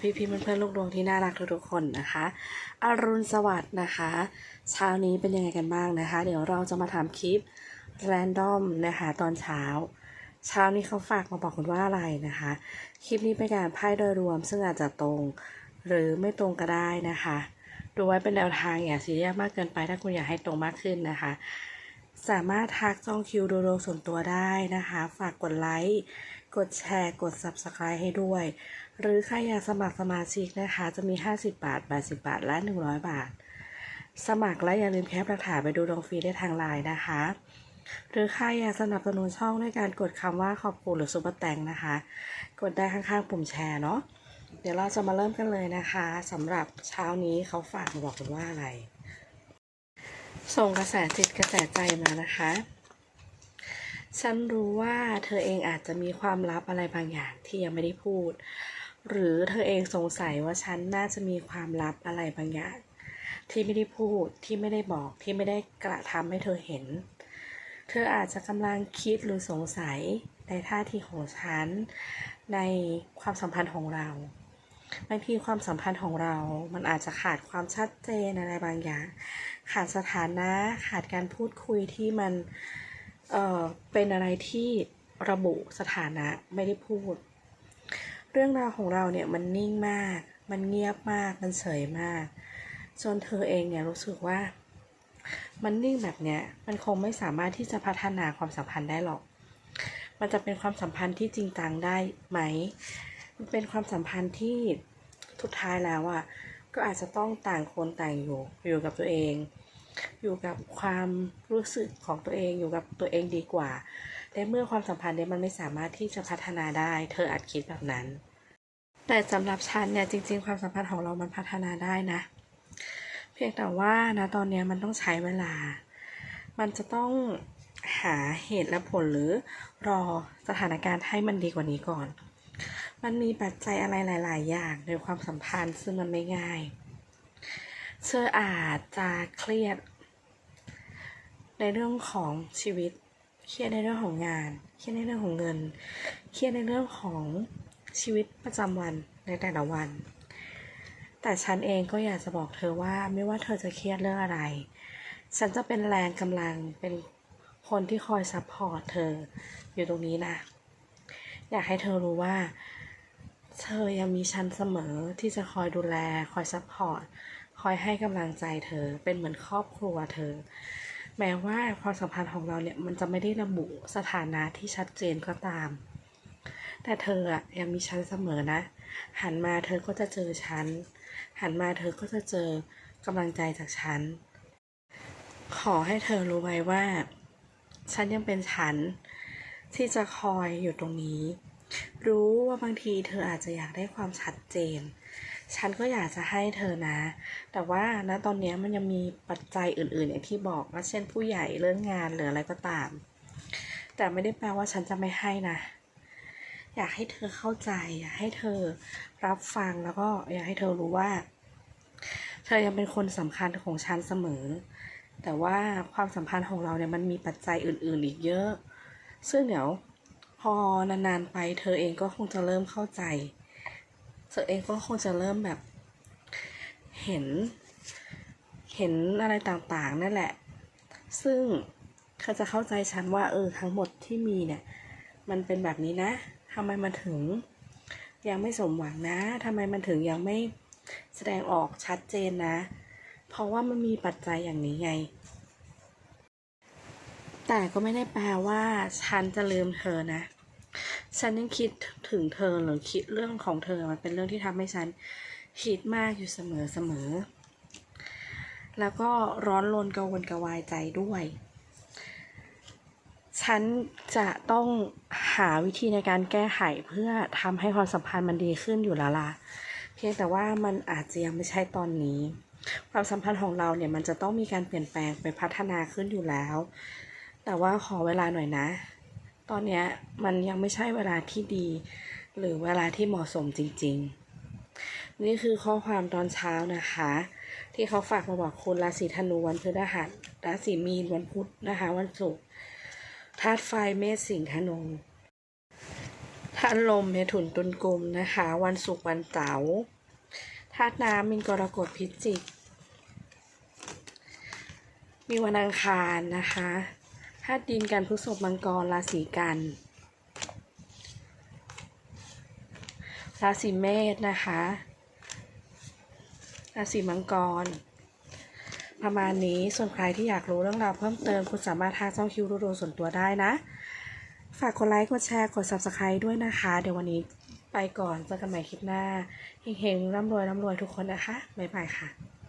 พี่พี่ๆเพื่อนลูกดวงที่น่ารักทุกๆคนนะคะ อรุณสวัสดิ์นะคะ เช้านี้เป็นยังไงกันบ้างนะคะ เดี๋ยวเราจะมาทำคลิปแรนดอมนะคะ ตอนเช้า เช้านี้เขาฝากมาบอกคุณว่าอะไรนะคะ คลิปนี้เป็นการไพ่โดยรวม ซึ่งอาจจะตรงหรือไม่ตรงก็ได้นะคะ ดูไว้เป็นแนวทางอย่าซีเรียสมากเกินไปถ้าคุณอยากให้ตรงมากขึ้นนะคะ สามารถทักจองคิวดูดวงส่วนตัวได้นะคะ ฝากกดไลค์ กดแชร์ กด Subscribe ให้ด้วย หรือใครอยากสมัครสมาชิกนะคะ จะมี 50 บาท 80 บาท และ 100 บาท สมัครและอย่าลืมแคปหลักฐานไปดูดวงฟรีได้ทางไลน์นะคะ หรือใครอยากสนับสนุนช่องด้วยการกดคำว่าขอบคุณหรือซุปเปอร์แตงนะคะ กดได้ข้างๆปุ่มแชร์เนาะ เดี๋ยวเราจะมาเริ่มกันเลยนะคะสำหรับเช้านี้เขาฝากมาบอกคุณว่าอะไร ส่งกระแสจิตกระแสใจมานะคะ ฉันรู้ว่าเธอเองอาจจะมีความลับอะไรบางอย่างที่ยังไม่ได้พูด หรือเธอเองสงสัยว่าฉันน่าจะมีความลับอะไรบางอย่าง ที่ไม่ได้พูดที่ไม่ได้บอกที่ไม่ได้กระทำให้เธอเห็น เธออาจจะกำลังคิดหรือสงสัยในท่าทีของฉัน ในความสัมพันธ์ของเรา บางทีความสัมพันธ์ของเรา มันอาจจะขาดความชัดเจนอะไรบางอย่าง ขาดสถานะ ขาดการพูดคุยที่มัน เอ่อ เป็นอะไรที่ระบุสถานะไม่ได้พูด เรื่องราวของเราเนี่ยมันนิ่งมาก มันเงียบมาก มันเฉยมาก จนเธอเองเนี่ยรู้สึกว่า มันนิ่งแบบเนี้ย มันคงไม่สามารถที่จะพัฒนาความสัมพันธ์ได้หรอก มันจะเป็นความสัมพันธ์ที่จริงจังได้ไหม มันเป็นความสัมพันธ์ที่ทุดท้ายแล้วอะ่ะก็อาจจะต้องต่างคนต่างอยู่อยู่กับตัวเอง อยู่กับความรู้สึกของตัวเองอยู่กับตัวเองดีกว่าแต่เมื่อความสัมพันธ์เนี้มันไม่สามารถที่จะพัฒนาได้ เธออาจคิดแบบนั้น แต่สำหรับฉันเนี่ยจริง ๆ ความสัมพันธ์ของเรามันพัฒนาได้นะ เพียงแต่ว่านะตอนเนี้ยมันต้องใช้เวลา มันจะต้องหาเหตุและผลหรือรอสถานการณ์ให้มันดีกว่านี้ก่อน มันมีปัจจัยอะไรหลาย ๆ อย่างในความสัมพันธ์ซึ่งมันไม่ง่าย เธออาจจะเครียด ในเรื่องของชีวิต เครียดในเรื่องของงาน เครียดในเรื่องของเงิน เครียดในเรื่องของชีวิตประจำวันในแต่ละวัน แต่ฉันเองก็อยากจะบอกเธอว่าไม่ว่าเธอจะเครียดเรื่องอะไร ฉันจะเป็นแรงกำลังเป็นคนที่คอยซัพพอร์ตเธออยู่ตรงนี้นะ อยากให้เธอรู้ว่า เธอยังมีฉันเสมอที่จะคอยดูแล คอยซัพพอร์ต คอยให้กำลังใจเธอ เป็นเหมือนครอบครัวเธอ แม้ว่าความสัมพันธ์ของเราเนี่ยมันจะไม่ได้ระบุสถานะที่ชัดเจนก็ตาม แต่เธออะยังมีฉันเสมอนะ หันมาเธอก็จะเจอฉัน หันมาเธอก็จะเจอกำลังใจจากฉัน ขอให้เธอรู้ไว้ว่า ฉันยังเป็นฉันที่จะคอยอยู่ตรงนี้ รู้ว่าบางทีเธออาจจะอยากได้ความชัดเจน ฉันก็อยากจะให้เธอนะ แต่ว่าณตอนนี้มันยังมีปัจจัยอื่น ๆ อย่างที่บอกว่าเช่นผู้ใหญ่เรื่องงานหรืออะไรก็ตาม แต่ไม่ได้แปลว่าฉันจะไม่ให้นะ อยากให้เธอเข้าใจอยากให้เธอรับฟังแล้วก็อยากให้เธอรู้ว่า เธอยังเป็นคนสำคัญของฉันเสมอ แต่ว่าความสัมพันธ์ของเราเนี่ยมันมีปัจจัยอื่น ๆ อีกเยอะ ซึ่งเดี๋ยว พอนานๆไป เธอเองก็คงจะเริ่มเข้าใจ เธอเองก็คงจะเริ่มแบบ เห็น เห็นอะไรต่างๆ นั่นแหละ ซึ่งเขาจะเข้าใจฉันว่า เออทั้งหมดที่มีเนี่ย มันเป็นแบบนี้นะทำไมมันถึง ยังไม่สมหวังนะทำไมมันถึงยังไม่แสดงออกชัดเจนนะ เพราะว่ามันมีปัจจัยอย่างนี้ไง แต่ก็ไม่ได้แปลว่าฉันจะลืมเธอนะ ฉันยังคิดถึงเธอหรือคิดเรื่องของเธอมันเป็นเรื่องที่ทำให้ฉันคิดมากอยู่เสมอเสมอ แล้วก็ร้อนรนกังวลกระวายใจด้วย ฉันจะต้องหาวิธีในการแก้ไขเพื่อทำให้ความสัมพันธ์มันดีขึ้นอยู่แล้วล่ะ เพียงแต่ว่ามันอาจจะยังไม่ใช่ตอนนี้ ความสัมพันธ์ของเราเนี่ยมันจะต้องมีการเปลี่ยนแปลงไปพัฒนาขึ้นอยู่แล้ว แต่ว่าขอเวลาหน่อยนะ ตอนนี้มันยังไม่ใช่เวลาที่ดี หรือเวลาที่เหมาะสมจริง ๆ นี่คือข้อความตอนเช้านะคะ ที่เขาฝากมาบอกคุณราศีธนูวันพฤหัสราศีมีนวันพุธนะคะ วันศุกร์ธาตุไฟเมษสิงห์ธนูธาตุลมเมถุนตุลกุมนะคะ วันศุกร์วันเสาร์ธาตุน้ำมินกรกฎพิจิก มีวันอังคารนะคะาตุดินกันพฤษภมังกรราศีกัน ราศีเมษนะคะ ราศีมังกร ประมาณนี้ส่วนใครที่อยากรู้เรื่องราวเพิ่มเติมคุณสามารถทักช่องคิวดูดูส่วนตัวได้นะ ฝากกดไลค์กดแชร์กด subscribe ด้วยนะคะ เดี๋ยววันนี้ไปก่อนเจอกันใหม่คลิปหน้าเฮงๆร่ำรวยร่ำรวยทุกคนนะคะ บ๊ายบายค่ะ